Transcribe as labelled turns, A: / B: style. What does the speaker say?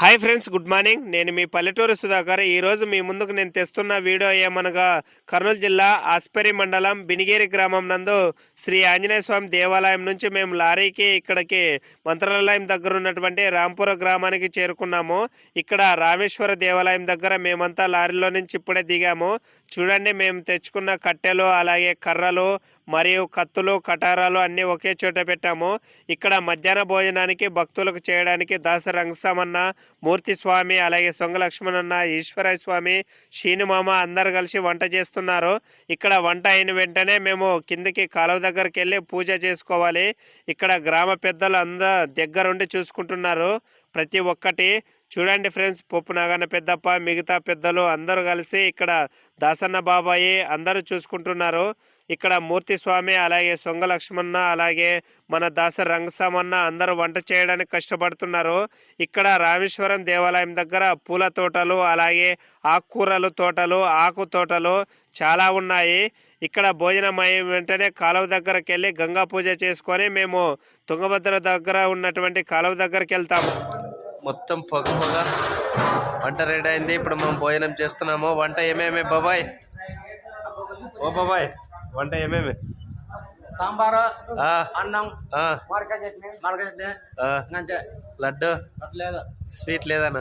A: Hi friends good morning. నేను మీ పల్లెటూరు సుధాకర్. ఈరోజు మీ ముందుకు నేను తెస్తున్న వీడియో ఏమనగా కర్నూలు జిల్లా ఆస్పరి మండలం బినిగేరి గ్రామం నందు శ్రీ ఆంజనేయ స్వామి దేవాలయం నుంచి మేము లారీకి ఇక్కడికి మంత్రాలయం దగ్గర ఉన్నటువంటి రాంపుర గ్రామానికి చేరుకున్నాము. ఇక్కడ రామేశ్వర దేవాలయం దగ్గర మేమంతా లారీలో నుంచి ఇప్పుడే దిగాము. చూడండి మేము తెచ్చుకున్న కట్టెలు అలాగే కర్రలు మరియు కత్తులు కటారాలు అన్నీ ఒకే చోట పెట్టాము. ఇక్కడ మధ్యాహ్న భోజనానికి భక్తులకు చేయడానికి దాస రంగసమన్న మూర్తి స్వామి అలాగే సొంగ లక్ష్మణన్న ఈశ్వరయ్య స్వామి శీనుమామ అందరు కలిసి వంట చేస్తున్నారు. ఇక్కడ వంట అయిన వెంటనే మేము కిందికి కాలువ దగ్గరికి వెళ్ళి పూజ చేసుకోవాలి. ఇక్కడ గ్రామ పెద్దలు అందరు దగ్గరుండి చూసుకుంటున్నారు. ప్రతి ఒక్కటి చూడండి ఫ్రెండ్స్ పప్పు నాగన్న పెద్దప్ప మిగతా పెద్దలు అందరూ కలిసి ఇక్కడ దాసన్న బాబాయి అందరూ చూసుకుంటున్నారు. ఇక్కడ మూర్తి స్వామి అలాగే సొంగ లక్ష్మణ అలాగే మన దాస రంగస్వామన్న అందరూ వంట చేయడానికి కష్టపడుతున్నారు. ఇక్కడ రామేశ్వరం దేవాలయం దగ్గర పూల తోటలు అలాగే ఆకుకూరలు తోటలు ఆకు తోటలు చాలా ఉన్నాయి. ఇక్కడ భోజనం అయిన వెంటనే కాలువ దగ్గరికి వెళ్ళి గంగా పూజ చేసుకొని మేము తుంగభద్ర దగ్గర ఉన్నటువంటి కాలువ దగ్గరికి వెళ్తాము మొత్తం పొగ పొగ. వంట రెడీ అయింది. ఇప్పుడు మనం భోజనం చేస్తున్నాము. వంట ఏమేమి బాబాయ్? ఓ బాబాయ్ వంట ఏమేమి?
B: సాంబారు
A: ఆ,
B: అన్నం
A: లడ్డు?
B: లేదు.
A: స్వీట్ లేదన్న